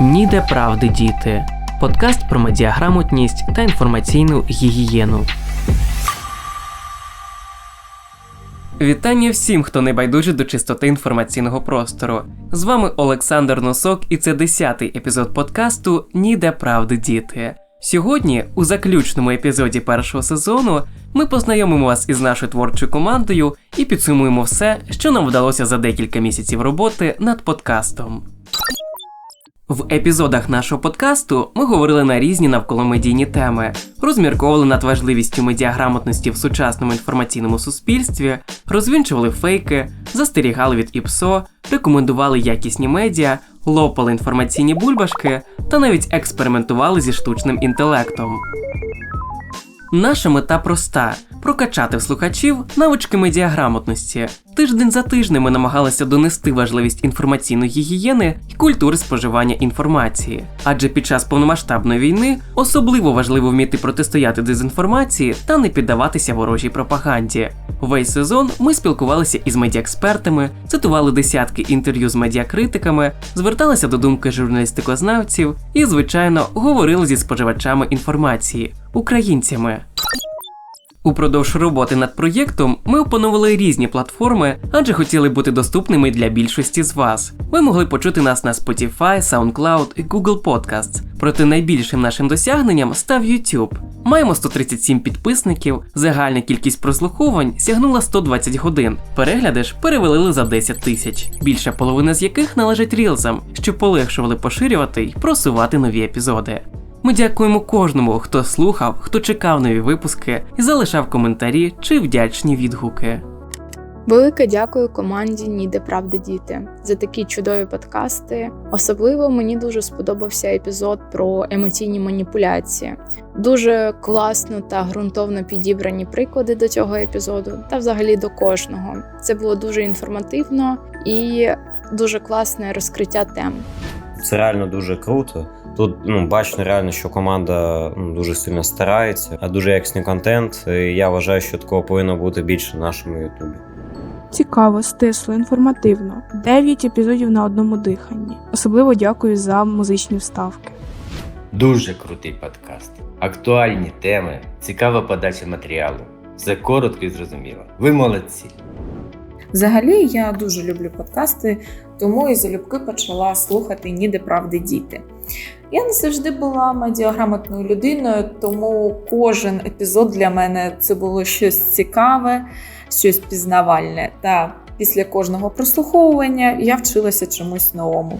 Ніде правди діти. Подкаст про медіаграмотність та інформаційну гігієну. Вітання всім, хто не байдужий до чистоти інформаційного простору. З вами Олександр Носок, і це 10-й епізод подкасту Ніде правди діти. Сьогодні, у заключному епізоді першого сезону, ми познайомимо вас із нашою творчою командою і підсумуємо все, що нам вдалося за декілька місяців роботи над подкастом. В епізодах нашого подкасту ми говорили на різні навколомедійні теми, розмірковували над важливістю медіаграмотності в сучасному інформаційному суспільстві, розвінчували фейки, застерігали від ІПСО, рекомендували якісні медіа, лопали інформаційні бульбашки та навіть експериментували зі штучним інтелектом. Наша мета проста прокачати в слухачів навички медіаграмотності. Тиждень за тижнем ми намагалися донести важливість інформаційної гігієни і культури споживання інформації. Адже під час повномасштабної війни особливо важливо вміти протистояти дезінформації та не піддаватися ворожій пропаганді. Весь сезон ми спілкувалися із медіаекспертами, цитували десятки інтерв'ю з медіакритиками, зверталися до думки журналістикознавців і, звичайно, говорили зі споживачами інформації українцями. Упродовж роботи над проєктом ми опанували різні платформи, адже хотіли бути доступними для більшості з вас. Ви могли почути нас на Spotify, SoundCloud і Google Podcasts. Проте найбільшим нашим досягненням став YouTube. Маємо 137 підписників, загальна кількість прослуховувань сягнула 120 годин. Перегляди ж перевалили за 10 тисяч, більша половина з яких належить рілзам, що полегшували поширювати й просувати нові епізоди. Ми дякуємо кожному, хто слухав, хто чекав нові випуски і залишав коментарі чи вдячні відгуки. Велике дякую команді Ніде правди діти за такі чудові подкасти. Особливо мені дуже сподобався епізод про емоційні маніпуляції. Дуже класно та ґрунтовно підібрані приклади до цього епізоду, та взагалі до кожного. Це було дуже інформативно і дуже класне розкриття тем. Це реально дуже круто. Тут ну бачно реально, що команда ну, дуже сильно старається, а дуже якісний контент. І я вважаю, що такого повинно бути більше в нашому Ютубі. Цікаво, стисло, інформативно. Дев'ять епізодів на одному диханні. Особливо дякую за музичні вставки. Дуже крутий подкаст. Актуальні теми, цікава подача матеріалу. Все коротко і зрозуміло. Ви молодці. Взагалі, я дуже люблю подкасти, тому і залюбки почала слухати Ніде правди діти. Я не завжди була медіаграмотною людиною, тому кожен епізод для мене це було щось цікаве, щось пізнавальне. Та після кожного прослуховування я вчилася чомусь новому.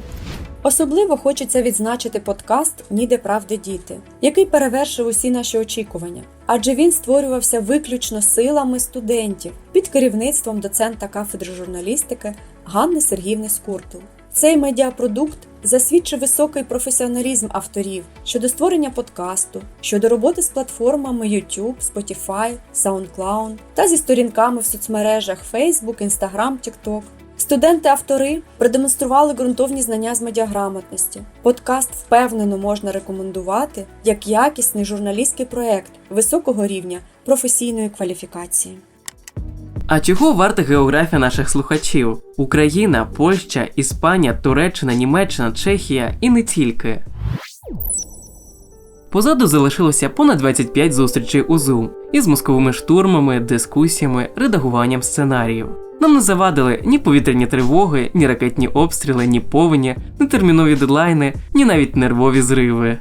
Особливо хочеться відзначити подкаст Ніде правди діти, який перевершив усі наші очікування, адже він створювався виключно силами студентів під керівництвом доцента кафедри журналістики Ганни Сергіївни Скуртул. Цей медіапродукт засвідчив високий професіоналізм авторів щодо створення подкасту, щодо роботи з платформами YouTube, Spotify, SoundCloud та зі сторінками в соцмережах Facebook, Instagram, TikTok. Студенти-автори продемонстрували ґрунтовні знання з медіаграмотності. Подкаст впевнено можна рекомендувати як якісний журналістський проект високого рівня професійної кваліфікації. А чого варта географія наших слухачів? Україна, Польща, Іспанія, Туреччина, Німеччина, Чехія і не тільки. Позаду залишилося понад 25 зустрічей у Zoom із мозковими штурмами, дискусіями, редагуванням сценаріїв. Нам не завадили ні повітряні тривоги, ні ракетні обстріли, ні повені, ні термінові дедлайни, ні навіть нервові зриви.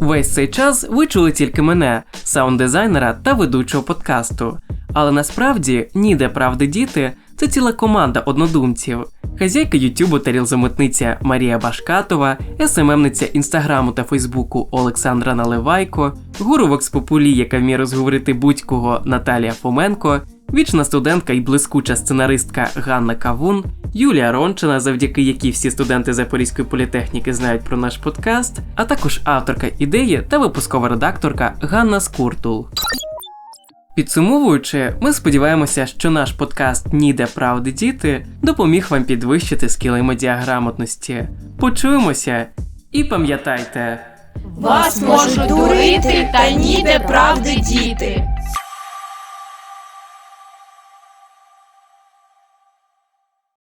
Весь цей час ви чули тільки мене, саунд-дизайнера та ведучого подкасту. Але насправді ніде правди діти це ціла команда однодумців. Хазяйка Ютубу та рілзометниця Марія Башкатова, СММниця інстаграму та Фейсбуку Олександра Наливайко, гуру Вокспопулі, яка вміє розговорити будь-кого Наталія Фоменко, вічна студентка і блискуча сценаристка Ганна Кавун, Юлія Рончина, завдяки якій всі студенти Запорізької політехніки знають про наш подкаст, а також авторка ідеї та випускова редакторка Ганна Скуртул. Підсумовуючи, ми сподіваємося, що наш подкаст Ніде правди діти допоміг вам підвищити скіли медіаграмотності. Почуємося і пам'ятайте! Вас можуть дурити та ніде правди діти.